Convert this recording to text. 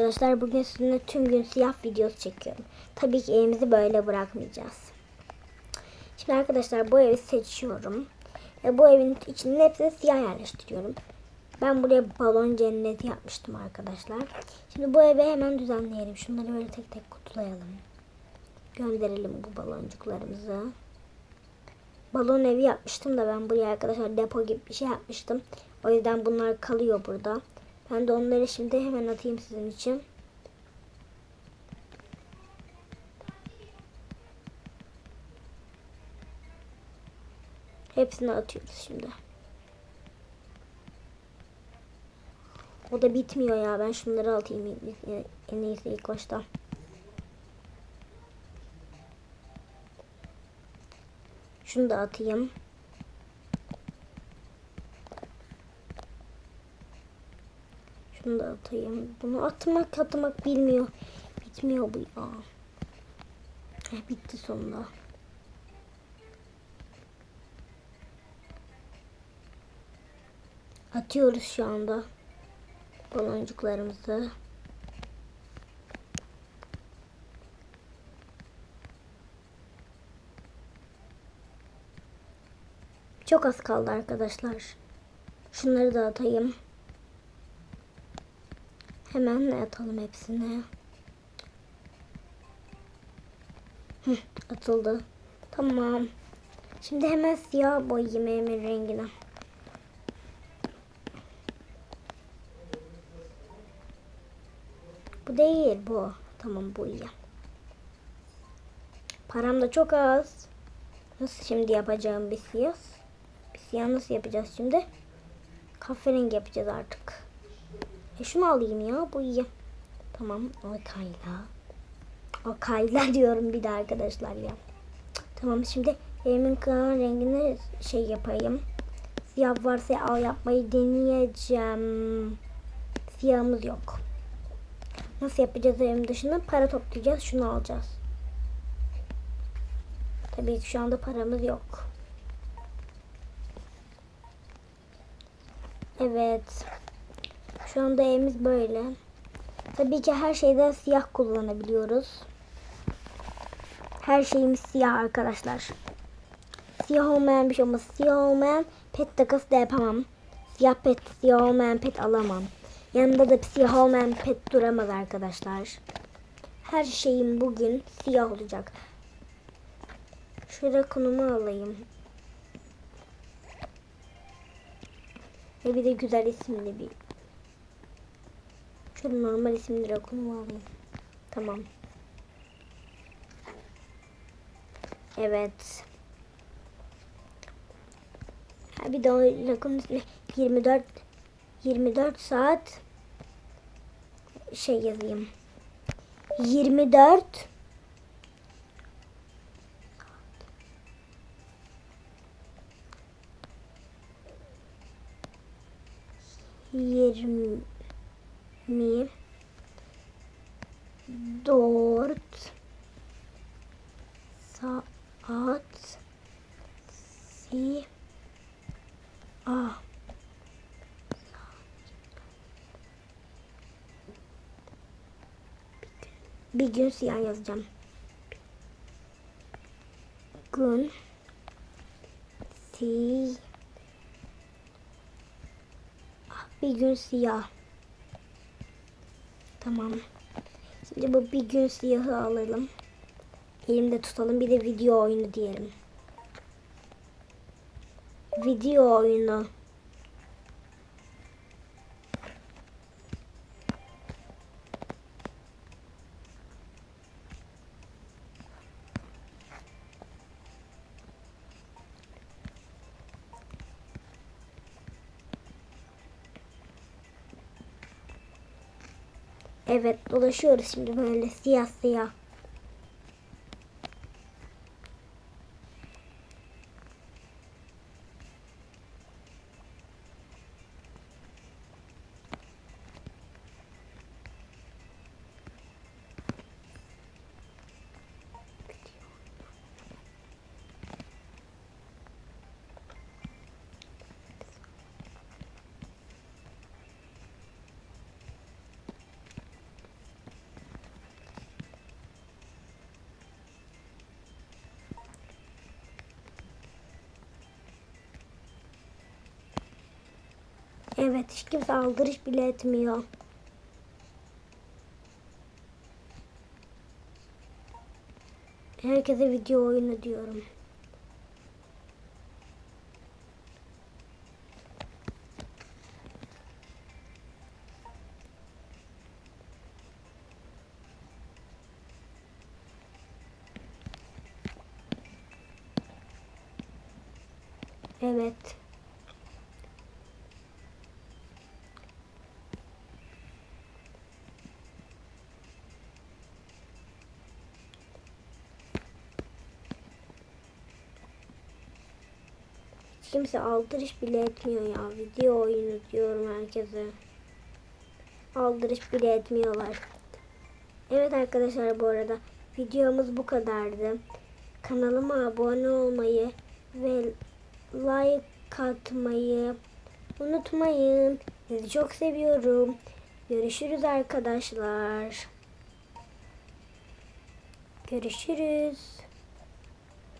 Arkadaşlar bugün sizinle tüm gün siyah videosu çekiyorum. Tabii ki evimizi böyle bırakmayacağız. Şimdi arkadaşlar bu evi seçiyorum. Ve bu evin içinin hepsini siyah yerleştiriyorum. Ben buraya balon cenneti yapmıştım arkadaşlar. Şimdi bu evi hemen düzenleyelim. Şunları böyle tek tek kutulayalım. Gönderelim bu baloncuklarımızı. Balon evi yapmıştım da ben buraya arkadaşlar depo gibi bir şey yapmıştım. O yüzden bunlar kalıyor burada. Ben de onları şimdi hemen atayım sizin için. Hepsini atıyoruz şimdi. O da bitmiyor ya. Ben şunları atayım en iyisi ilk başta. Şunu da atayım. Şunu da atayım. Bunu atmak atmak bilmiyor. Bitmiyor bu ya. Eh, bitti sonunda. Atıyoruz şu anda baloncuklarımızı. Çok az kaldı arkadaşlar. Şunları da atayım. Hemen atalım hepsini. Atıldı. Tamam. Şimdi hemen siyah boyayayım evimin rengine. Bu değil bu. Tamam bu iyi. Param da çok az. Nasıl şimdi yapacağım bir siyah? Bir siyah nasıl yapacağız şimdi? Kahverengi yapacağız artık. Şunu alayım ya bu iyi. Tamam o kayla. O kayla diyorum bir de arkadaşlar ya. Tamam şimdi evimin kan rengini şey yapayım. Siyah varsa al yapmayı deneyeceğim. Siyahımız yok. Nasıl yapacağız evim dışında? Para toplayacağız. Şunu alacağız. Tabii ki şu anda paramız yok. Evet. Şu anda evimiz böyle. Tabii ki her şeyden siyah kullanabiliyoruz. Her şeyimiz siyah arkadaşlar. Siyah olmayan bir şey olmaz. Siyah olmayan pet takası da yapamam. Siyah pet, siyah olmayan pet alamam. Yanında da siyah olmayan pet duramaz arkadaşlar. Her şeyim bugün siyah olacak. Şöyle konumu alayım. Ve bir de güzel isimli bir. Şöyle normal rakonumu alayım. Tamam. Evet. Ha, bir de o rakonun ismi 24 24 saat şey yazayım. 24 yirmi dört. Saat. Si. A. Bir gün siyah yazacağım. Gün. Si. Bir gün siyah. Tamam. Şimdi bu bir gün siyahı alalım. Elimde tutalım. Bir de video oyunu diyelim. Video oyunu. Evet dolaşıyoruz şimdi böyle siyah siyah. Evet hiç kimse aldırış bile etmiyor. Herkese video oyunu diyorum. Evet. Kimse aldırış bile etmiyor ya. Video oyunu diyorum herkese. Aldırış bile etmiyorlar. Evet arkadaşlar bu arada videomuz bu kadardı. Kanalıma abone olmayı ve like atmayı unutmayın. Sizi çok seviyorum. Görüşürüz arkadaşlar. Görüşürüz.